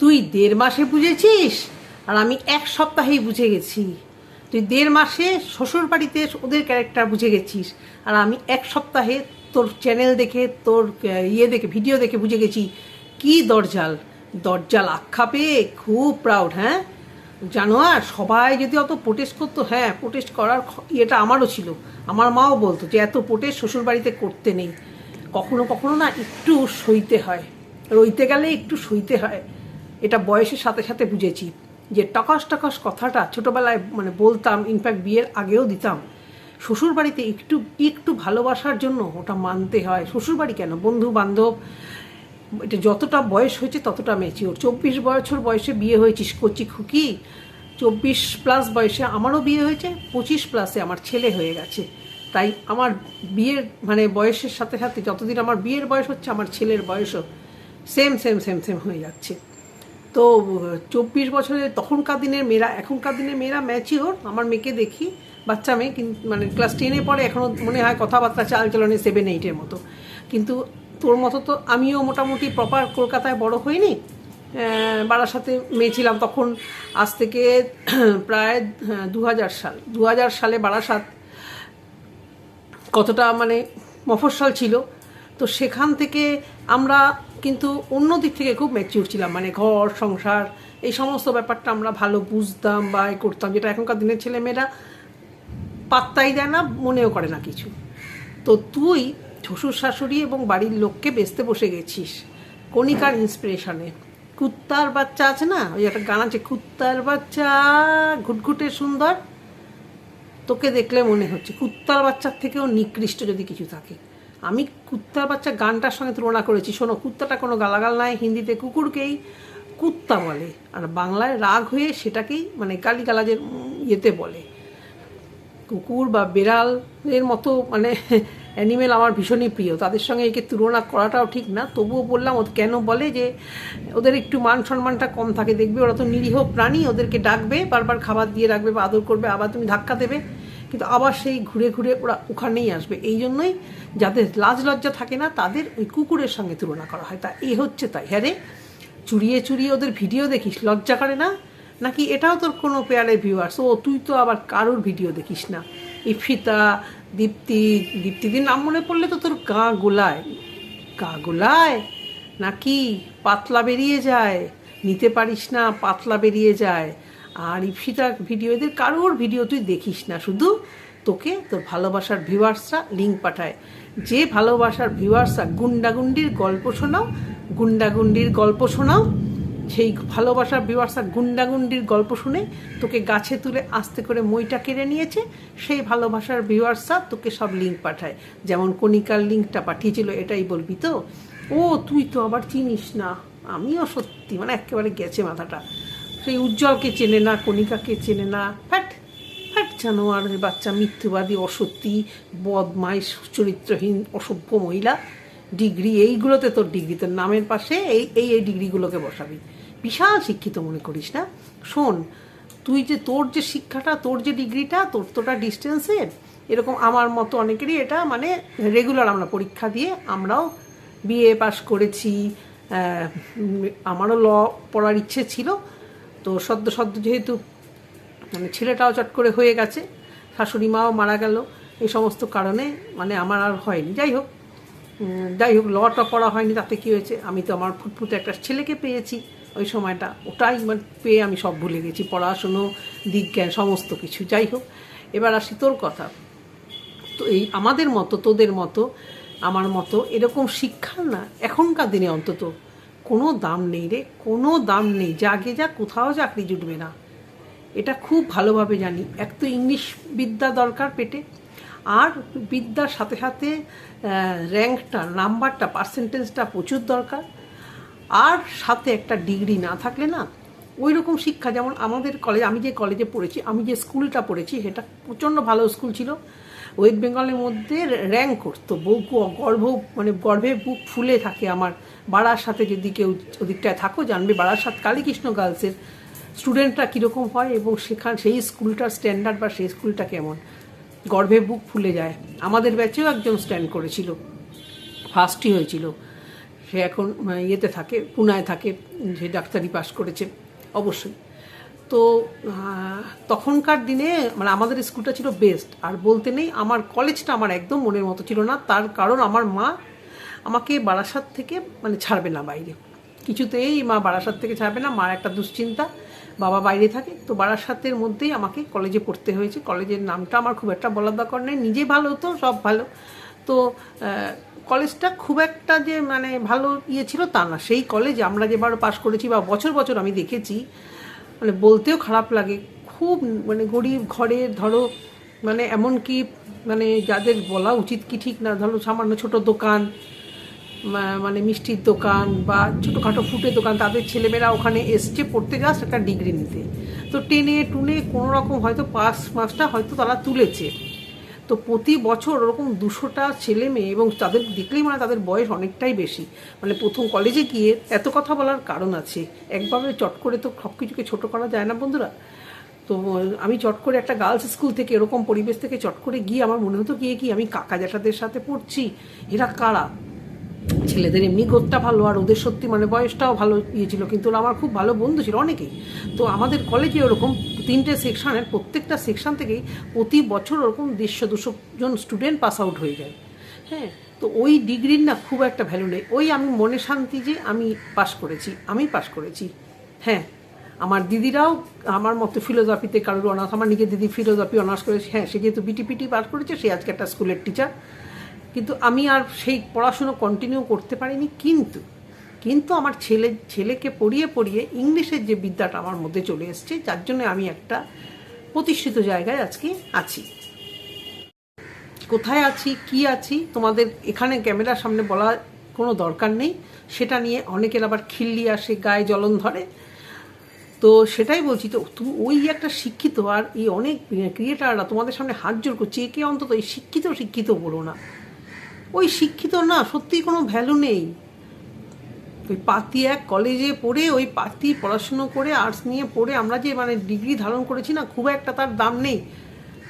তুই দেড় মাসে বুঝেছিস? আর আমি এক সপ্তাহেই বুঝে গেছি। তুই দেড় মাসে শ্বশুর বাড়িতে ওদের ক্যারেক্টার বুঝে গেছিস। আর আমি এক সপ্তাহে তোর চ্যানেল দেখে, তোর ইয়ে দেখে ভিডিও দেখে বুঝে গেছি। কি দরজাল? দরজাল আখ্যা পেয়ে খুব প্রাউড হ্যাঁ? জানো আর সবাই যদি অত প্রোটেস্ট করতো হ্যাঁ প্রোটেস্ট করার ইয়েটা আমারও ছিল। আমার মাও বলতো যে, এত প্রোটেস্ট শ্বশুর বাড়িতে করতে নেই। কখনো কখনো না একটু সইতে হয়। রইতে গেলে একটু সইতে হয়। এটা বয়সের সাথে সাথে বুঝেছি যে টকাস টকাস কথাটা ছোটবেলায় মানে বলতাম ইনফ্যাক্ট বিয়ের আগেও দিতাম। শ্বশুর বাড়িতে একটু একটু ভালোবাসার জন্য ওটা মানতে হয়। শ্বশুর বাড়ি কেন? বন্ধু বান্ধব এটা যতটা বয়স হয়েছে ততটা ম্যাচিওর চব্বিশ বছর বয়সে বিয়ে হয়েছিস, কচি খুকি। চব্বিশ প্লাস বয়সে আমারও বিয়ে হয়েছে, পঁচিশ প্লাসে আমার ছেলে হয়ে গেছে। তাই আমার বিয়ের মানে বয়সের সাথে সাথে যতদিন আমার বিয়ের বয়স হচ্ছে, আমার ছেলের বয়সও সেম সেম সেম সেম হয়ে যাচ্ছে। তো চব্বিশ বছরের তখনকার দিনের মেয়েরা এখনকার দিনের মেয়েরা ম্যাচিওর আমার মেয়েকে দেখি বাচ্চা মেয়ে কিন্তু মানে ক্লাস টেনে পরে এখনও মনে হয় কথাবার্তা চাল চলনে সেভেন এইটের মতো। কিন্তু তোর মতো তো আমিও মোটামুটি প্রপার কলকাতায় বড় হইনি। আহ, বারাসাতে মেয়ে ছিলাম তখন আজ থেকে প্রায় দু হাজার সাল দু হাজার সালে বারাসাত কতটা মানে মফস্বল ছিল। তো সেখান থেকে আমরা কিন্তু অন্য দিক থেকে খুব ম্যাচিউর ছিলাম মানে ঘর, সংসার, এই সমস্ত ব্যাপারটা আমরা ভালো বুঝতাম বা এ করতাম। যেটা এখনকার দিনের ছেলেমেয়েরা পাত্তাই দেয় না, মনেও করে না কিছু। তো তুই শ্বশুর শাশুড়ি এবং বাড়ির লোককে বেচতে বসে গেছিস, কণিকার ইন্সপিরেশনে কুত্তার বাচ্চা আছে না? ওই একটা গান আছে, কুত্তার বাচ্চা, ঘুটঘুটে সুন্দর। তোকে দেখলে মনে হচ্ছে, কুত্তার বাচ্চার থেকেও নিকৃষ্ট যদি কিছু থাকে। আমি কুত্তার বাচ্চা গানটার সঙ্গে তুলনা করেছি। শোনো কুত্তাটা কোনো গালাগাল নাই হিন্দিতে কুকুরকেই কুত্তা বলে। আর বাংলায় রাগ হয়ে সেটাকেই মানে গালিগালাজের উম, ইয়েতে বলে। কুকুর বা বেড়াল এর মতো মানে অ্যানিমেল আমার ভীষণই প্রিয়। তাদের সঙ্গে একে তুলনা করাটাও ঠিক না। তবুও বললাম ও কেন বলে যে ওদের একটু মান সম্মানটা কম থাকে? দেখবে ওরা তো নিরীহ প্রাণী ওদেরকে ডাকবে বারবার খাবার দিয়ে রাখবে বা আদর করবে আবার তুমি ধাক্কা দেবে। কিন্তু আবার সেই ঘুরে ঘুরে ওরা ওখানেই আসবে। এই জন্যই যাদের লাজ লজ্জা থাকে না, তাদের ওই কুকুরের সঙ্গে তুলনা করা হয়। তা এ হচ্ছে তাই। হ্যাঁ রে, চুরিয়ে চুরিয়ে ওদের ভিডিও দেখিস, লজ্জা করে না? নাকি এটাও তোর কোনো পেয়ারের ভিউয়ার্স ও, তুই তো আবার কারোর ভিডিও দেখিস না? ইফিতা, দীপ্তি, দীপ্তিদির নাম মনে পড়লে তো তোর গা গোলায়। গা গোলায়? নাকি পাতলা বেরিয়ে যায়? নিতে পারিস না, পাতলা বেরিয়ে যায়। আর ইফিতার ভিডিও, এদের কারোর ভিডিও তুই দেখিস না। শুধু তোকে, তোর ভালোবাসার ভিউয়ার্সরা লিঙ্ক পাঠায়। যে ভালোবাসার ভিউয়ার্সরা গুন্ডাগুন্ডির গল্প শোনাও, গুন্ডাগুন্ডির গল্প শোনাও, সেই ভালোবাসার বিবাসা গুন্ডাগুন্ডির গল্প শুনে তোকে গাছে তুলে আস্তে করে মইটা কেড়ে নিয়েছে, সেই ভালোবাসার ভিউয়ার্সরা তোকে সব লিঙ্ক পাঠায়। যেমন কণিকার লিঙ্কটা পাঠিয়েছিল, এটাই বলবি তো? ও, তুই তো আবার চিনিস না। আমিও সত্যি মানে একেবারে গেছে মাথাটা। সেই উজ্জ্বলকে চেনে না, কণিকাকে চেনে না। ফ্যাট ফ্যাট জানোয়ার বাচ্চা, মিথ্যুবাদী, অসত্যি, বদমাইশ, চরিত্রহীন, অসভ্য মহিলা। ডিগ্রি এইগুলোতে তোর ডিগ্রি, তোর নামের পাশে এই এই এই ডিগ্রিগুলোকে বসাবি। বিশাল শিক্ষিত মনে করিস না? শোন, তুই যে তোর যে শিক্ষাটা, তোর যে ডিগ্রিটা, তোর তোটা ডিস্টেন্সের এরকম আমার মতো অনেকেরই এটা মানে রেগুলার আমরা পরীক্ষা দিয়ে আমরাও বিএ পাস করেছি। আমারও ল পড়ার ইচ্ছে ছিল। তো সদ্য সদ্য যেহেতু মানে ছেলেটাও চট করে হয়ে গেছে, শাশুড়ি মাও মারা গেল, এই সমস্ত কারণে মানে আমার আর হয়নি। যাই হোক যাই হোক লটা পড়া হয়নি, তাতে কী হয়েছে? আমি তো আমার ফুটফুটে একটা ছেলেকে পেয়েছি ওই সময়টা, ওটাই মানে পেয়ে আমি সব ভুলে গেছি, পড়াশুনো, বিজ্ঞান, সমস্ত কিছু। যাই হোক, এবার আসি তোর কথা। তো এই আমাদের মতো, তোদের মতো, আমার মতো, এরকম শিক্ষার না এখনকার দিনে অন্তত কোনো দাম নেই রে, কোনো দাম নেই। জাগে যা, কোথাও চাকরি জুটবে না। এটা খুব ভালোভাবে জানি। এক তো ইংলিশ বিদ্যা দরকার পেটে, আর বিদ্যার সাথে সাথে র্যাঙ্কটা, নাম্বারটা, পার্সেন্টেজটা প্রচুর দরকার। আর সাথে একটা ডিগ্রি না থাকলে না ওই রকম শিক্ষা, যেমন আমাদের কলেজ, আমি যে কলেজে পড়েছি, আমি যে স্কুলটা পড়েছি, সেটা প্রচণ্ড ভালো স্কুল ছিল। ওয়েস্ট বেঙ্গলের মধ্যে র্যাঙ্ক করতো। বউ গর্ভ মানে গর্ভে বুক ফুলে থাকে আমার। বাড়ার সাথে যদি কেউ ওদিকটায় থাকো, জানবে বাড়ার সাথে কালীকৃষ্ণ গার্লসের স্টুডেন্টরা কীরকম হয় এবং সেখান সেই স্কুলটার স্ট্যান্ডার্ড বা সেই স্কুলটা কেমন? গর্ভে বুক ফুলে যায়। আমাদের ব্যাচেও একজন স্ট্যান্ড করেছিল। ফার্স্টই হয়েছিল। সে এখন ইয়েতে থাকে, পুনায় থাকে সে ডাক্তারি পাশ করেছে। অবশ্যই। তো তখনকার দিনে মানে আমাদের স্কুলটা ছিল বেস্ট আর বলতে নেই, আমার কলেজটা আমার একদম মনের মতো ছিল না। তার কারণ আমার মা আমাকে বারাসাত থেকে মানে ছাড়বে না বাইরে। কিছুতেই মা বারাসাত থেকে ছাড়বে না, মার একটা দুশ্চিন্তা, বাবা বাইরে থাকে। তো বারাসাতের মধ্যেই আমাকে কলেজে পড়তে হয়েছে। কলেজের নামটা আমার খুব একটা বলার দরকার নেই। নিজে ভালো তো, সব ভালো। তো কলেজটা খুব একটা যে মানে ভালো ইয়ে ছিল তা না। সেই কলেজে আমরা যেবার পাশ করেছি বা বছর বছর আমি দেখেছি মানে বলতেও খারাপ লাগে। খুব মানে গরিব ঘরের ধরো মানে এমন কি মানে যাদের বলা উচিত কি ঠিক না, ধরো সামান্য ছোট দোকান মানে মিষ্টির দোকান বা ছোটোখাটো ফুটের দোকান, তাদের ছেলেমেয়েরা ওখানে এসছে পড়তে জাস্ট একটা ডিগ্রি নিতে। তো টেনে টুনে কোনো রকম হয়তো পাস মাসটা হয়তো তারা তুলেছে। তো প্রতি বছর ওরকম দুশোটা ছেলে মেয়ে এবং তাদের দেখলেই মানে তাদের বয়স অনেকটাই বেশি। মানে প্রথম কলেজে গিয়ে এত কথা বলার কারণ আছে। একভাবে চট করে তো সব কিছুকে ছোটো করা যায় না বন্ধুরা। তো আমি চট করে একটা গার্লস স্কুল থেকে এরকম পরিবেশ থেকে চট করে গিয়ে আমার মনে হতো গিয়ে কি আমি কাকা জ্যাঠাদের সাথে পড়ছি। এরা কারা? ছেলেদের এমনি গোদটা ভালো আর ওদের সত্যি মানে বয়সটাও ভালো ইয়ে ছিল, কিন্তু ওরা আমার খুব ভালো বন্ধু ছিল অনেকেই। তো আমাদের কলেজে ওরকম তিনটে সেকশানের প্রত্যেকটা সেকশন থেকেই প্রতি বছর ওরকম দেড়শো, দুশো জন স্টুডেন্ট পাস আউট হয়ে যায়। হ্যাঁ তো ওই ডিগ্রির না খুব একটা ভ্যালু নেই। ওই আমি মনে শান্তি যে আমি পাশ করেছি, আমি পাশ করেছি। হ্যাঁ আমার দিদিরাও আমার মতো ফিলোজফিতে কারোর অনার্স, আমার নিজের দিদি ফিলোসফি অনার্স করেছে। হ্যাঁ সে যেহেতু বিটিপিটি পাস করেছে, সে আজকে একটা স্কুলের টিচার কিন্তু আমি আর সেই পড়াশুনো কন্টিনিউ করতে পারিনি, কিন্তু কিন্তু আমার ছেলে, ছেলেকে পড়িয়ে পড়িয়ে ইংলিশের যে বিদ্যাটা আমার মধ্যে চলে এসছে, যার জন্য আমি একটা প্রতিষ্ঠিত জায়গায় আজকে আছি। কোথায় আছি, কি আছি, তোমাদের এখানে ক্যামেরার সামনে বলা কোনো দরকার নেই, সেটা নিয়ে অনেকের আবার খিল্লি আসে, গায়ে জ্বলন ধরে। তো সেটাই বলছি, তো তুমি ওই একটা শিক্ষিত আর এই অনেক ক্রিয়েটাররা তোমাদের সামনে হাত জোর করছে, একে অন্তত এই শিক্ষিত শিক্ষিত বলো না। ওই শিক্ষিত না, সত্যিই কোনো ভ্যালু নেই। ওই পাতি এক কলেজে পড়ে, ওই পাতি পড়াশুনো করে আর্টস নিয়ে পড়ে আমরা যে মানে ডিগ্রি ধারণ করেছি না, খুব একটা তার দাম নেই।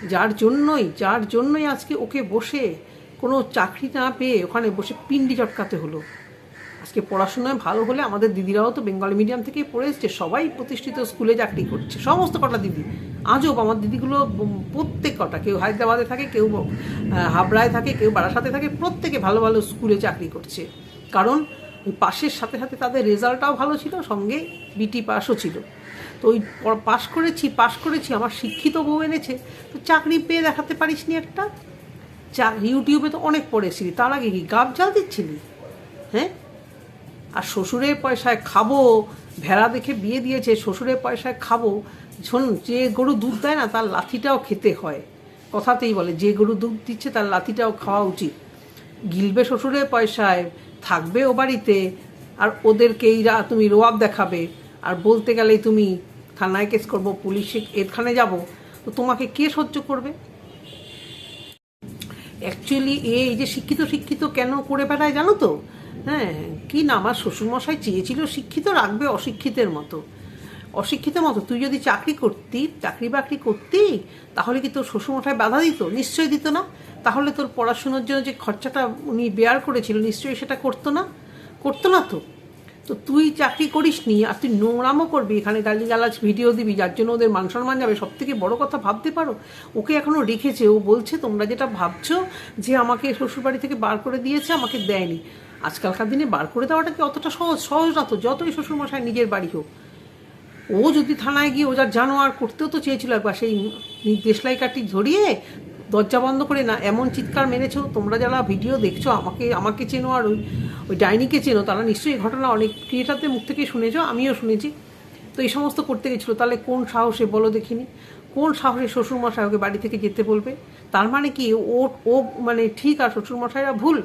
যার জন্যই যার জন্যই আজকে ওকে বসে কোনো চাকরি না পেয়ে ওখানে বসে পিন্ডি চটকাতে হলো। আজকে পড়াশোনায় ভালো হলে আমাদের দিদিরাও তো বেঙ্গলি মিডিয়াম থেকেই পড়ে এসছে, সবাই প্রতিষ্ঠিত স্কুলে চাকরি করছে, সমস্ত কটা দিদি। আজব, আমার দিদিগুলো প্রত্যেক কটা, কেউ হায়দ্রাবাদে থাকে, কেউ হাবড়ায় থাকে, কেউ বারাসাতে থাকে, প্রত্যেকে ভালো ভালো স্কুলে চাকরি করছে। কারণ ওই পাশের সাথে সাথে তাদের রেজাল্টটাও ভালো ছিল, সঙ্গে বিটি পাসও ছিল। তো ওই পাশ করেছি পাশ করেছি, আমার শিক্ষিত বউ এনেছে, তো চাকরি পেয়ে দেখাতে পারিস নি একটা। চা ইউটিউবে তো অনেক পড়েছিলি, তার আগে কি গাব জাল দিচ্ছিলি? হ্যাঁ? আর শ্বশুরের পয়সায় খাব, ভেড়া দেখে বিয়ে দিয়েছে, শ্বশুরের পয়সায় খাব শোন যে গরু দুধ দেয় না, তার লাথিটাও খেতে হয়। কথাতেই বলে, যে গরু দুধ দিচ্ছে, তার লাথিটাও খাওয়া উচিত। গিলবে শ্বশুরের পয়সায়, থাকবে ও বাড়িতে, আর ওদেরকেই রা- তুমি রোয়াব দেখাবে, আর বলতে গেলেই তুমি থানায় কেস করব, পুলিশে এখানে যাব, তো তোমাকে কে সহ্য করবে? অ্যাকচুয়ালি এই যে শিক্ষিত শিক্ষিত কেন করে বেড়ায় জানো তো? হ্যাঁ কি না, আমার শ্বশুরমশাই চেয়েছিল শিক্ষিত রাখবে অশিক্ষিতের মতো। অশিক্ষিতের মতো, তুই যদি চাকরি করতি, চাকরি বাকরি করতি, তাহলে কি তোর শ্বশুরমশাই বাধা দিত? নিশ্চয়ই দিত না। তাহলে তোর পড়াশোনার জন্য যে খরচাটা উনি বেয়ার করেছিল, নিশ্চয়ই সেটা করতো না? করতো না তো। তো তুই চাকরি করিস নি আর তুই নোংরামও করবি, এখানে গালিগালাজ ভিডিও দিবি, যার জন্য ওদের মান সম্মান যাবে সব থেকে বড় কথা ভাবতে পারো? ওকে এখনও রেখেছে, ও বলছে, তোমরা যেটা ভাবছ যে আমাকে শ্বশুরবাড়ি থেকে বার করে দিয়েছে, আমাকে দেয়নি। আজকালকার দিনে বার করে দেওয়াটা কি অতটা সহজ? সহজ না তো, যতই শ্বশুরমশাই নিজের বাড়ি হোক। ও যদি থানায় গিয়ে ও যার জানোয়ার করতেও তো চেয়েছিল একবার, সেই দেশলাই কাঠি ধরিয়ে দরজা বন্ধ করে না, এমন চিৎকার মেরেছো, তোমরা যারা ভিডিও দেখছ, আমাকে আমাকে চেনো আর ওই ওই ডাইনিকে চেনো, তারা নিশ্চয়ই ঘটনা অনেক ক্রিয়েটারদের মুখ থেকে শুনেছো, আমিও শুনেছি। তো এই সমস্ত করতে গেছিল, তাহলে কোন সাহসে বলো দেখিনি, কোন সাহসে শ্বশুরমশাই ওকে বাড়ি থেকে যেতে বলবে? তার মানে কি ও ও মানে ঠিক আর শ্বশুরমশাইরা ভুল?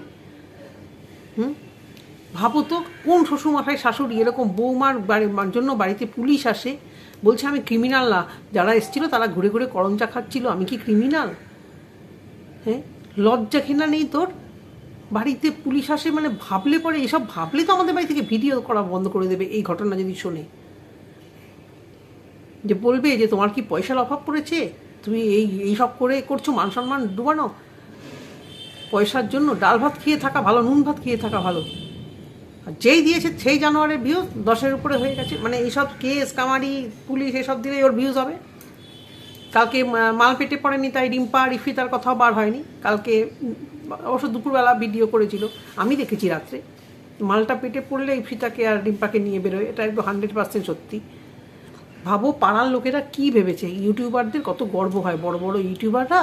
হুম? ভাবো তো, কোন শ্বশুরমশাই, শাশুড়ি এরকম বৌমার বাড়ি মার জন্য বাড়িতে পুলিশ আসে? বলছে, আমি ক্রিমিনাল না। যারা এসেছিল তারা ঘুরে ঘুরে করঞ্চা খাচ্ছিল। আমি কি ক্রিমিনাল হ্যাঁ? লজ্জা ঘেনা নেই তোর? বাড়িতে পুলিশ আসে মানে ভাবলে পরে, এসব ভাবলে তো আমাদের বাড়ি থেকে ভিডিও করা বন্ধ করে দেবে এই ঘটনা যদি শোনে। যে বলবে যে, তোমার কি পয়সার অভাব পড়েছে? তুমি এই এই সব করে করছ, মান সম্মান ডুবানো? পয়সার জন্য ডাল ভাত খেয়ে থাকা ভালো, নুন ভাত খেয়ে থাকা ভালো। যেই দিয়েছে সেই জানুয়ারের ভিউজ দশের উপরে হয়ে গেছে। মানে এইসব কেস কামারি, পুলিশ এসব দিলেই ওর ভিউজ হবে। কালকে মাল পেটে পড়েনি, তাই রিম্পা, রিফিতার কথাও বার হয়নি। কালকে অবশ্য দুপুরবেলা ভিডিও করেছিল। আমি দেখেছি রাত্রে। মালটা পেটে পড়লে ইফিতাকে আর রিম্পাকে নিয়ে বেরোয়। এটা একদম হান্ড্রেড পার্সেন্ট সত্যি। ভাবো, পাড়ার লোকেরা কি ভেবেছে? ইউটিউবারদের কত গর্ব হয়। বড় বড় ইউটিউবাররা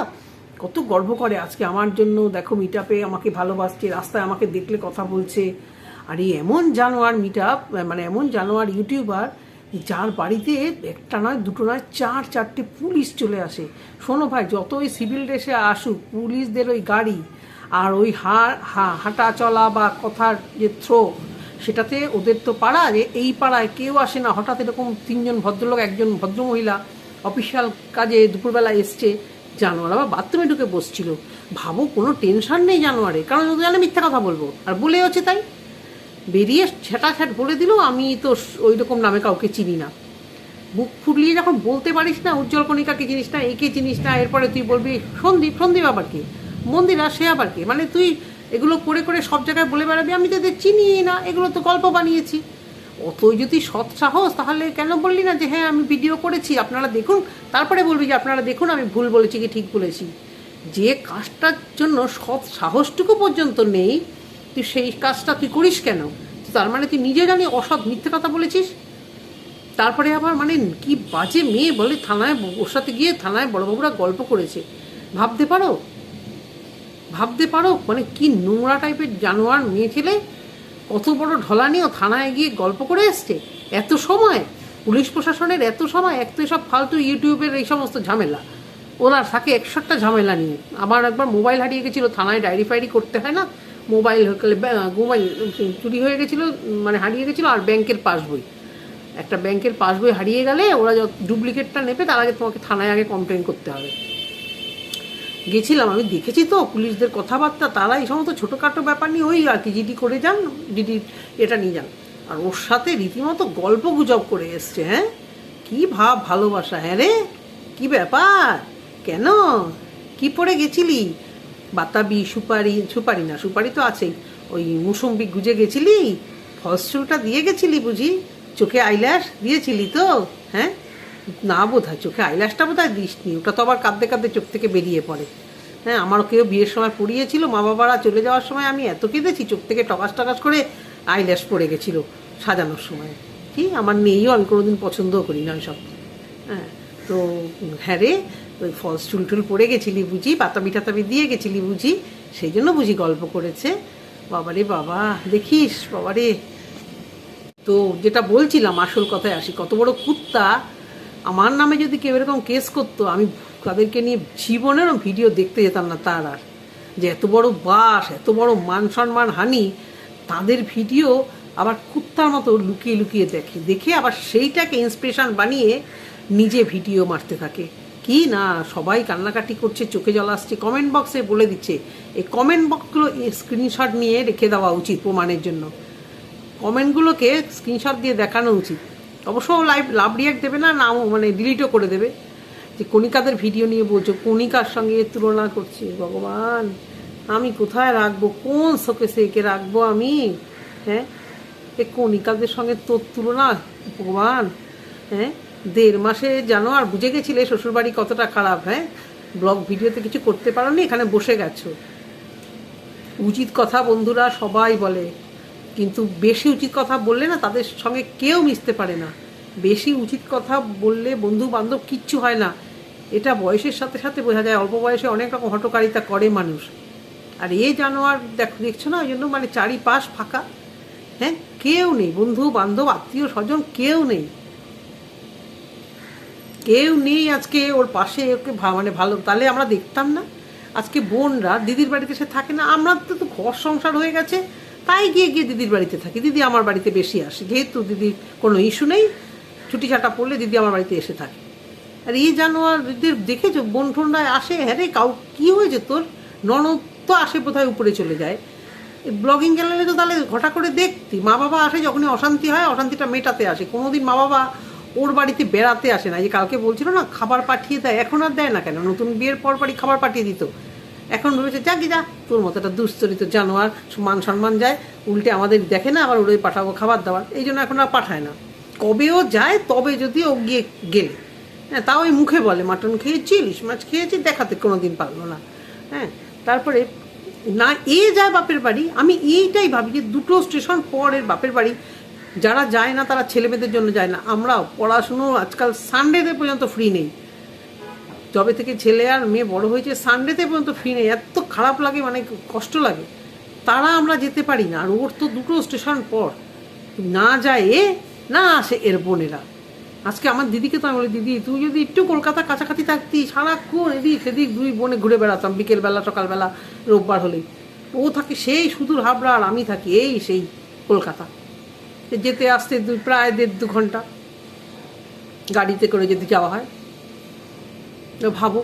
কত গর্ব করে। আজকে আমার জন্য দেখো মিট আমাকে ভালোবাসছে, রাস্তায় আমাকে দেখলে কথা বলছে। আর এই এমন জানোয়ার মিট মানে এমন জানোয়ার ইউটিউবার যার বাড়িতে একটা নয়, দুটো নয়, চার, চারটে পুলিশ চলে আসে। শোনো ভাই যত ওই সিভিল ড্রেসে আসুক, পুলিশদের ওই গাড়ি আর ওই হা হাঁটা চলা বা কথার যে থ্রো সেটাতে ওদের তো পাড়া যে এই পাড়ায় কেউ আসে না। হঠাৎ এরকম তিনজন ভদ্রলোক, একজন ভদ্রমহিলা অফিসিয়াল কাজে দুপুরবেলা এসছে, জানোয়ার আবার বাথরুমে ঢুকে বসছিল। ভাবো কোনো টেনশন নেই জানোয়ারে, কারণ ওদের জানে মিথ্যা কথা বলব। আর বলে হচ্ছে তাই। বেরিয়ে ছেটা ছ্যাট বলে দিল, আমি তো ওই রকম নামে কাউকে চিনি না। বুক ফুটলিয়ে যখন বলতে পারিস না, উজ্জ্বল কণিকাকে চিনিস না, একে চিনিস না, এরপরে তুই বলবি, সন্দীপ সন্দীপ আবার কি? মন্দিরা, সে আবার কি? মানে তুই এগুলো করে করে সব জায়গায় বলে বেড়াবি, আমি তো এদের চিনি না, এগুলো তো গল্প বানিয়েছি। অতই যদি সৎ সাহস, তাহলে কেন বললি না যে হ্যাঁ আমি ভিডিও করেছি, আপনারা দেখুন, তারপরে বলবি যে, আপনারা দেখুন, আমি ভুল বলেছি কি ঠিক বলেছি? যে কাজটার জন্য সৎ সাহসটুকু পর্যন্ত নেই তুই সেই কাজটা তুই করিস কেন? তার মানে তুই নিজে জানি অসৎ মিথ্যে কথা বলেছিস? তারপরে আবার মানে কি বাজে মেয়ে বলে থানায় ওর সাথে গিয়ে থানায় বড়বাবুরা গল্প করেছে। ভাবতে পারো? ভাবতে পারো? মানে কি নোংরা টাইপের জানোয়ার মেয়ে ছেলে? কত বড় ঢলা নিয়েও থানায় গিয়ে গল্প করে এসছে? এত সময়? পুলিশ প্রশাসনের এত সময়? এক তো এসব ফালতু ইউটিউবের এই সমস্ত ঝামেলা। ওনার থাকে একশোটা ঝামেলা নিয়ে। আমার একবার মোবাইল হারিয়ে গেছিল, থানায় ডায়েরি ফাইরি করতে হয় না? মোবাইল মোবাইল চুরি হয়ে গেছিল মানে হারিয়ে গেছিল আর ব্যাংকের পাসবই। একটা ব্যাংকের পাসবই হারিয়ে গেলে ওরা যত ডুপ্লিকেটটা নেবে, তার আগে তোমাকে থানায় আগে কমপ্লেন করতে হবে। গেছিলাম, আমি দেখেছি তো, পুলিশদের কথাবার্তা, তারা এই সমস্ত ছোটোখাটো ব্যাপার নিয়ে, ওই আর কি, জিডি করে যান ডিডি এটা নিয়ে যান। আর ওর সাথে রীতিমতো গল্প গুজব করে এসছে হ্যাঁ? কি ভাব, ভালোবাসা হ্যাঁ রে? কি ব্যাপার? কেন? কি পরে গেছিলি? বাতাবি, সুপারি সুপারি না, সুপারি তো আছেই। ওই মুসম্বি গুজে গেছিলি? ফলসটা দিয়ে গেছিলি বুঝি? চোখে আইল্যাশ দিয়েছিলি তো? হ্যাঁ? না বোধ হয় চোখে আইল্যাশটা বোধ হয় দিসনি। ওটা তো আবার কাঁদতে কাঁদতে চোখ থেকে বেরিয়ে পড়ে। হ্যাঁ আমারও কেউ বিয়ের সময় পড়িয়েছিল, মা বাবারা চলে যাওয়ার সময় আমি এত কেঁদেছি, চোখ থেকে টকাস টকাস করে আইল্যাশ পড়ে গেছিল সাজানোর সময়। কি? আমার নেইও আমি কোনোদিন পছন্দও করি না ওইসব। হ্যাঁ তো হ্যাঁ রে ওই ফলস চুল টুল পড়ে গেছিলি বুঝি পাতাবি টাতাবি দিয়ে গেছিলি বুঝি সেই জন্য বুঝি গল্প করেছে। বাবারে বাবা, দেখিস বাবারে। তো যেটা বলছিলাম, আসল কথায় আসি, কত বড় কুত্তা। আমার নামে যদি কেউ এরকম কেস করতো, আমি তাদেরকে নিয়ে জীবনেরও ভিডিও দেখতে যেতাম না তার আর। যে এত বড় বাস, এত বড় মান সম্মান হানি, তাদের ভিডিও আবার কুত্তার মতো লুকিয়ে লুকিয়ে দেখে। দেখে আবার সেইটাকে ইন্সপিরেশান বানিয়ে নিজে ভিডিও মারতে থাকে। কি না, সবাই কান্নাকাটি করছে, চোখে জল আসছে কমেন্ট বক্সে বলে দিচ্ছে। এই কমেন্ট বক্সগুলো স্ক্রিনশট নিয়ে রেখে দেওয়া উচিত প্রমাণের জন্য। কমেন্টগুলোকে স্ক্রিনশট দিয়ে দেখানো উচিত। অবশ্য লাইভ লাভ রিয়াক্ট দেবে না, নাও মানে ডিলিটও করে দেবে। যে কণিকাদের ভিডিও নিয়ে বলছো, কণিকার সঙ্গে তুলনা করছে, ভগবান। আমি কোথায় রাখব? কোন শোকেসে একে রাখব আমি? হ্যাঁ? এ কণিকাদের সঙ্গে তোর তুলনা, ভগবান। হ্যাঁ? দেড় মাসে জানো আর বুঝে গেছিলে শ্বশুরবাড়ি কতটা খারাপ হ্যাঁ? ব্লগ ভিডিওতে কিছু করতে পারোনি, এখানে বসে গেছো। উচিত কথা বন্ধুরা সবাই বলে, কিন্তু বেশি উচিত কথা বললে না তাদের সঙ্গে কেউ মিশতে পারে না। বেশি উচিত কথা বললে বন্ধু বান্ধব কিচ্ছু হয় না। এটা বয়সের সাথে সাথে বোঝা যায়, অল্প বয়সে অনেক রকম হটকারিতা করে মানুষ। আর এ জানোয়ার দেখো, দেখছ না, ওই জন্য মানে চারিপাশ ফাঁকা। হ্যাঁ কেউ নেই বন্ধু বান্ধব আত্মীয় স্বজন কেউ নেই। কেউ নেই আজকে ওর পাশে, ওকে মানে ভালো, তাহলে আমরা দেখতাম না। আজকে বোনরা, দিদির বাড়িতে সে থাকে না, আমরা তো তো ঘর সংসার হয়ে গেছে, তাই গিয়ে গিয়ে দিদির বাড়িতে থাকি। দিদি আমার বাড়িতে বেশি আসে, যেহেতু দিদির কোনো ইস্যু নেই, ছুটি ছাটা পড়লে দিদি আমার বাড়িতে এসে থাকে। আর এই জানোয়ারদের দেখেছ, বোন ঠোনরা আসে হ্যাঁ রে, কাউ, কী হয়েছে তোর? ননদ তো আসে বোধহয় উপরে চলে যায়। ব্লগিং চ্যানেলে তো তাহলে ঘটা করে দেখতি। মা বাবা আসে যখনই অশান্তি হয়, অশান্তিটা মেটাতে আসে। কোনোদিন মা বাবা ওর বাড়িতে বেড়াতে আসে না। যে কালকে বলছিল না, খাবার পাঠিয়ে দেয়, এখন আর দেয় না কেন? নতুন বিয়ের পর পরই খাবার পাঠিয়ে দিত। এখন ভেবেছে, যা কি যা, তোর মতো একটা দুশ্চরিত জানোয়ার, মান সম্মান যায়, উল্টে আমাদের দেখে না, আবার ওরে পাঠাবো খাবার দাবার। এই জন্য এখন আর পাঠায় না। কবেও যায়, তবে যদি ও গিয়ে গেলে। হ্যাঁ তাও ওই মুখে বলে, মাটন খেয়েছি, ইলিশ মাছ খেয়েছি, দেখাতে কোনো দিন পারল না। হ্যাঁ তারপরে না, এ যায় বাপের বাড়ি। আমি এইটাই ভাবি যে দুটো স্টেশন পরের বাপের বাড়ি। যারা যায় না, তারা ছেলেমেয়েদের জন্য যায় না। আমরাও পড়াশুনো আজকাল সানডেতে পর্যন্ত ফ্রি নেই। যবে থেকে ছেলে আর মেয়ে বড় হয়েছে সানডেতে পর্যন্ত ফ্রি নেই। এত খারাপ লাগে মানে কষ্ট লাগে। তারা আমরা যেতে পারি না, আর ওর তো দুটো স্টেশন পর। না যায় এ, না আসে এর বোনেরা। আজকে আমার দিদিকে তো আমি বলি, দিদি, তুই যদি একটু কলকাতা কাছাকাছি থাকতি, সারাক্ষণ এদিক সেদিক দুই বোনে ঘুরে বেড়াতাম বিকেলবেলা, সকালবেলা, রোববার হলেই। ও থাকে সেই সুদূর হাবড়া, আর আমি থাকি এই সেই কলকাতা। যেতে আসতে প্রায় দেড় দু ঘণ্টা গাড়িতে করে যদি যাওয়া হয়। ভাবো।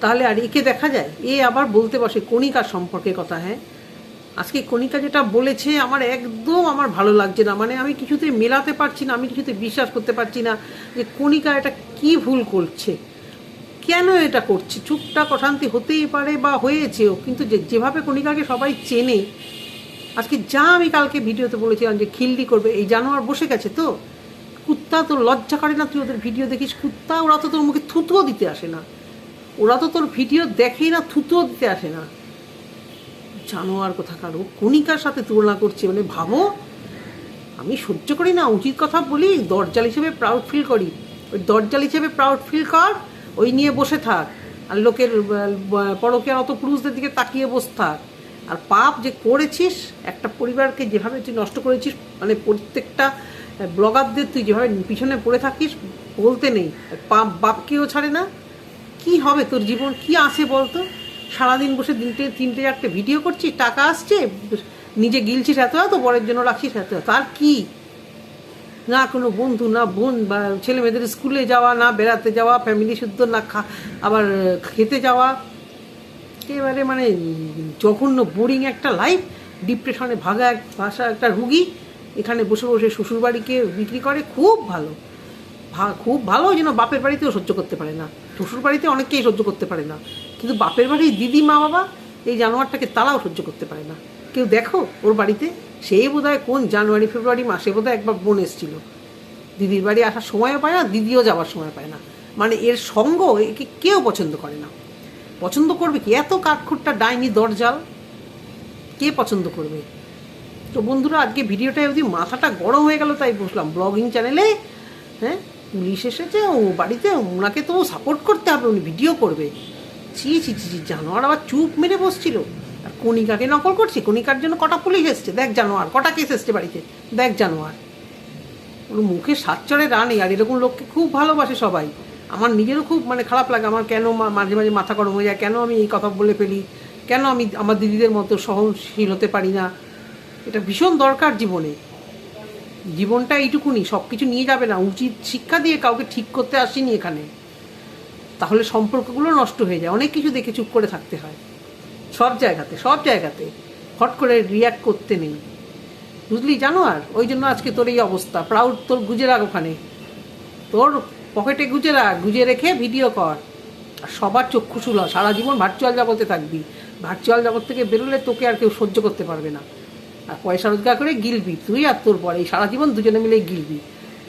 তাহলে আর একে দেখা যায়। এ আবার বলতে বসে কণিকার সম্পর্কে কথা হ্যাঁ? আজকে কণিকা যেটা বলেছে আমার একদম আমার ভালো লাগছে না। মানে আমি কিছুতে মেলাতে পারছি না, আমি কিছুতে বিশ্বাস করতে পারছি না যে কণিকা এটা কি ভুল করছে। কেন এটা করছে? চুপটাক অশান্তি হতেই পারে বা হয়েছেও, কিন্তু যে যেভাবে কণিকাকে সবাই চেনে আজকে যা আমি কালকে ভিডিওতে বলেছিলাম যে খিল্লি করবে, এই জানোয়ার বসে গেছে তো। কুত্তা তোর লজ্জা করে না তুই ওদের ভিডিও দেখিস? কুত্তা, ওরা তো তোর মুখে থুতুও দিতে আসে না। ওরা তো তোর ভিডিও দেখেই না থুতুও দিতে আসে না। জানোয়ার কোথাকার, ও কণিকার সাথে তুলনা করছে মানে ভাবো। আমি সহ্য করি না, উচিত কথা বলি, দরজাল হিসেবে প্রাউড ফিল করি। ওই দরজাল হিসেবে প্রাউড ফিল কর, ওই নিয়ে বসে থাক। আর লোকের পরকে অত পুরুষদের দিকে তাকিয়ে বসে থাক। আর পাপ যে করেছিস, একটা পরিবারকে যেভাবে তুই নষ্ট করেছিস মানে প্রত্যেকটা ব্লগারদের তুই যেভাবে পিছনে পড়ে থাকিস, বলতে নেই। পাপ বাপকেও ছাড়ে না। কি হবে তোর জীবন? কি আসে বলতো? সারাদিন বসে তিনটে তিনটে, চারটে ভিডিও করছিস, টাকা আসছে, নিজে গিলছিস, এত এত বরের জন্য রাখিস, এত এত। তার কি? না কোনো বন্ধু, না বোন, বা ছেলে মেয়েদের স্কুলে যাওয়া, না বেড়াতে যাওয়া ফ্যামিলি শুদ্ধ, না খা, আবার, খেতে যাওয়া এবারে মানে জঘন্য বোরিং একটা লাইফ ডিপ্রেশনে ভাগা এক ভাষা একটা রুগী, এখানে বসে বসে শ্বশুরবাড়িকে বিক্রি করে, খুব ভালো। খুব ভালো জন্য বাপের বাড়িতেও সহ্য করতে পারে না। শ্বশুর বাড়িতে অনেকেই সহ্য করতে পারে না। কিন্তু বাপের বাড়ির দিদি, মা, বাবা, এই জানোয়ারটাকে তারাও সহ্য করতে পারে না। কেউ দেখো ওর বাড়িতে সেই বোধহয় কোন জানুয়ারি, ফেব্রুয়ারি মাসে বোধহয় একবার বোন এসেছিল। দিদির বাড়ি আসার সময়ও পায় না, দিদিও যাওয়ার সময় পায় না। মানে এর সঙ্গ একে কেউ পছন্দ করে না। পছন্দ করবে কি? এত কাঠখুট্টা ডাইনি দরজাল। কে পছন্দ করবে? তো বন্ধুরা আজকে ভিডিওটা যদি মাথাটা গরম হয়ে গেল তাই বসলাম ব্লগিং চ্যানেলে। হ্যাঁ পুলিশ এসেছে ও বাড়িতে ওনাকে তো সাপোর্ট করতে হবে উনি ভিডিও করবে। ছি ছি ছি ছি, জানোয়ার আবার চুপ মেরে বসছিল। আর কণিকাকে নকল করছি? কণিকার জন্য কটা পুলিশ এসছে? দেখ জানোয়ার কটা কেস এসছে বাড়িতে। দেখ জানোয়ার। ওর মুখে সাতচরে রানে আর এরকম লোককে খুব ভালোবাসে সবাই। আমার নিজেরও খুব মানে খারাপ লাগে, আমার কেন মাঝে মাঝে মাথা গরম হয়ে যায়, কেন আমি এই কথা বলে ফেলি, কেন আমি আমার দিদিদের মতো সহনশীল হতে পারি না? এটা ভীষণ দরকার জীবনে। জীবনটা এইটুকুনি সব কিছু নিয়ে যাবে না, উচিত শিক্ষা দিয়ে কাউকে ঠিক করতে আসিনি এখানে। তাহলে সম্পর্কগুলো নষ্ট হয়ে যায়, অনেক কিছু দেখে চুপ করে থাকতে হয়। সব জায়গাতে সব জায়গাতে। হট করে রিয়াক্ট করতে নেই। বুঝলি জানো আর ওই জন্য আজকে তোর এই অবস্থা প্রাউড তোর গুজে রাখ ওখানে। তোর পকেটে গুজে রাখ, গুজে রেখে ভিডিও কর। আর সবার চক্ষু শুল সারা জীবন ভার্চুয়াল জগতে থাকবি। ভার্চুয়াল জগৎ থেকে বেরোলে তোকে আর কেউ সহ্য করতে পারবে না। আর পয়সা রোজগার করে গিলবি, তুই আর তোর পরে। এই সারা জীবন দুজনে মিলে গিলবি।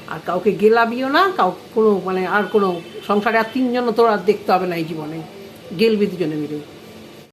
আর কাউকে গেলাবিও না, কাউ, কোনো মানে আর কোনো সংসারে আর তিনজন তোর আর দেখতে হবে না এই জীবনে। গেলবি দুজনে মিলে।